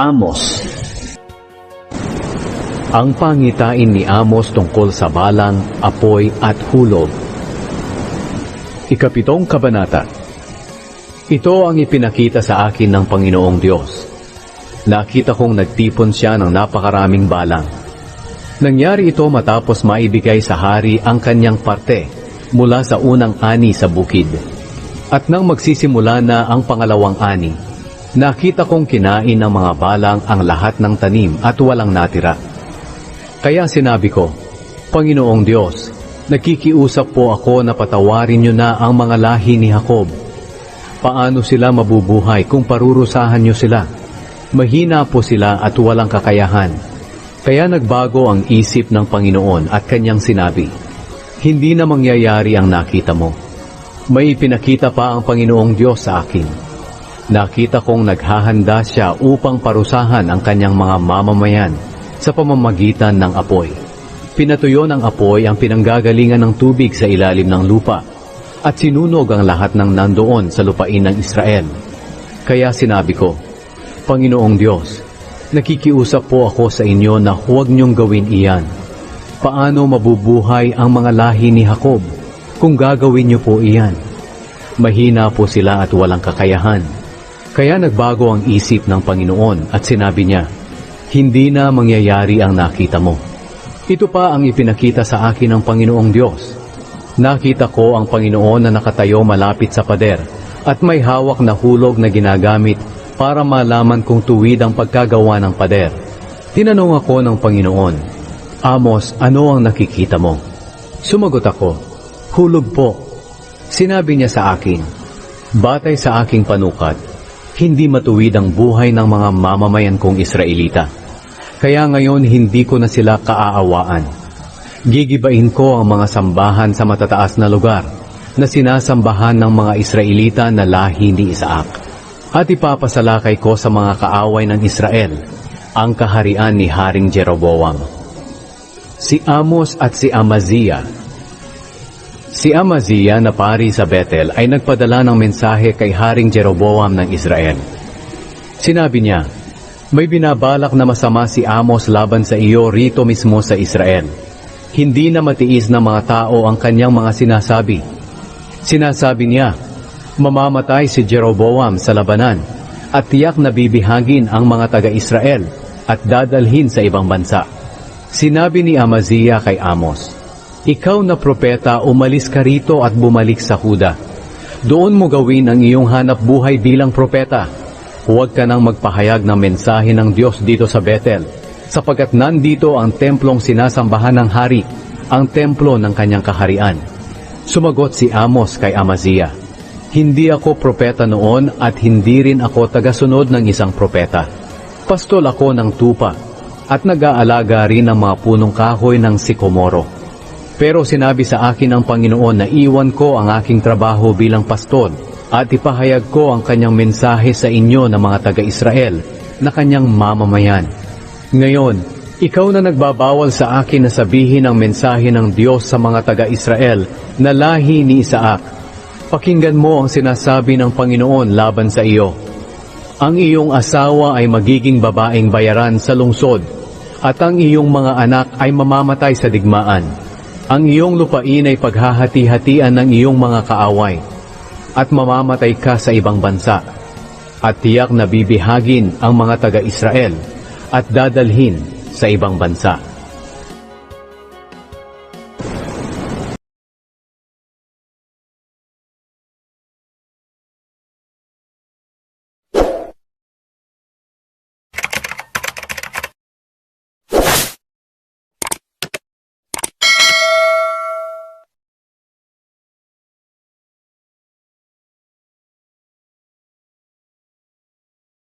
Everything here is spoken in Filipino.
Amos Ang pangitain ni Amos tungkol sa balang, apoy at hulog. Ikapitong kabanata Ito ang ipinakita sa akin ng Panginoong Diyos. Nakita kong nagtipon siya ng napakaraming balang. Nangyari ito matapos maibigay sa hari ang kanyang parte mula sa unang ani sa bukid. At nang magsisimula na ang pangalawang ani, nakita kong kinain ng mga balang ang lahat ng tanim at walang natira. Kaya sinabi ko, Panginoong Diyos, nakikiusap po ako na patawarin niyo na ang mga lahi ni Jacob. Paano sila mabubuhay kung parurusahan niyo sila? Mahina po sila at walang kakayahan. Kaya nagbago ang isip ng Panginoon at kanyang sinabi, Hindi na mangyayari ang nakita mo. May pinakita pa ang Panginoong Diyos sa akin. Nakita kong naghahanda siya upang parusahan ang kanyang mga mamamayan sa pamamagitan ng apoy. Pinatuyo ng apoy ang pinanggagalingan ng tubig sa ilalim ng lupa at sinunog ang lahat ng nandoon sa lupain ng Israel. Kaya sinabi ko, Panginoong Diyos, nakikiusap po ako sa inyo na huwag niyong gawin iyan. Paano mabubuhay ang mga lahi ni Jacob kung gagawin niyo po iyan? Mahina po sila at walang kakayahan. Kaya nagbago ang isip ng Panginoon at sinabi niya, Hindi na mangyayari ang nakita mo. Ito pa ang ipinakita sa akin ng Panginoong Diyos. Nakita ko ang Panginoon na nakatayo malapit sa pader at may hawak na hulog na ginagamit para malaman kung tuwid ang pagkagawa ng pader. Tinanong ako ng Panginoon, Amos, ano ang nakikita mo? Sumagot ako, hulog po. Sinabi niya sa akin, batay sa aking panukat, hindi matuwid ang buhay ng mga mamamayan kong Israelita. Kaya ngayon hindi ko na sila kaaawaan. Gigibain ko ang mga sambahan sa matataas na lugar na sinasambahan ng mga Israelita na lahi ni Isaac. At ipapasalakay ko sa mga kaaway ng Israel ang kaharian ni Haring Jeroboam. Si Amos at si Amaziah Si Amaziah na pari sa Bethel ay nagpadala ng mensahe kay Haring Jeroboam ng Israel. Sinabi niya, May binabalak na masama si Amos laban sa iyo rito mismo sa Israel. Hindi na matiis ng mga tao ang kanyang mga sinasabi. Sinasabi niya, Mamamatay si Jeroboam sa labanan at tiyak na bibihagin ang mga taga-Israel at dadalhin sa ibang bansa. Sinabi ni Amaziah kay Amos, ikaw na propeta, umalis ka rito at bumalik sa Huda. Doon mo gawin ang iyong hanap buhay bilang propeta. Huwag ka nang magpahayag ng mensahe ng Diyos dito sa Bethel, sapagkat nandito ang templong sinasambahan ng hari, ang templo ng kanyang kaharian. Sumagot si Amos kay Amaziah, Hindi ako propeta noon at hindi rin ako tagasunod ng isang propeta. Pastol ako ng tupa at nag-aalaga rin ng mga punong kahoy ng sikomoro. Pero sinabi sa akin ng Panginoon na iwan ko ang aking trabaho bilang pastol at ipahayag ko ang kanyang mensahe sa inyo na mga taga-Israel na kanyang mamamayan. Ngayon, ikaw na nagbabawal sa akin na sabihin ang mensahe ng Diyos sa mga taga-Israel na lahi ni Isaac. Pakinggan mo ang sinasabi ng Panginoon laban sa iyo. Ang iyong asawa ay magiging babaeng bayaran sa lungsod at ang iyong mga anak ay mamamatay sa digmaan. Ang iyong lupain ay paghahati-hatian ng iyong mga kaaway at mamamatay ka sa ibang bansa at tiyak na bibihagin ang mga taga-Israel at dadalhin sa ibang bansa.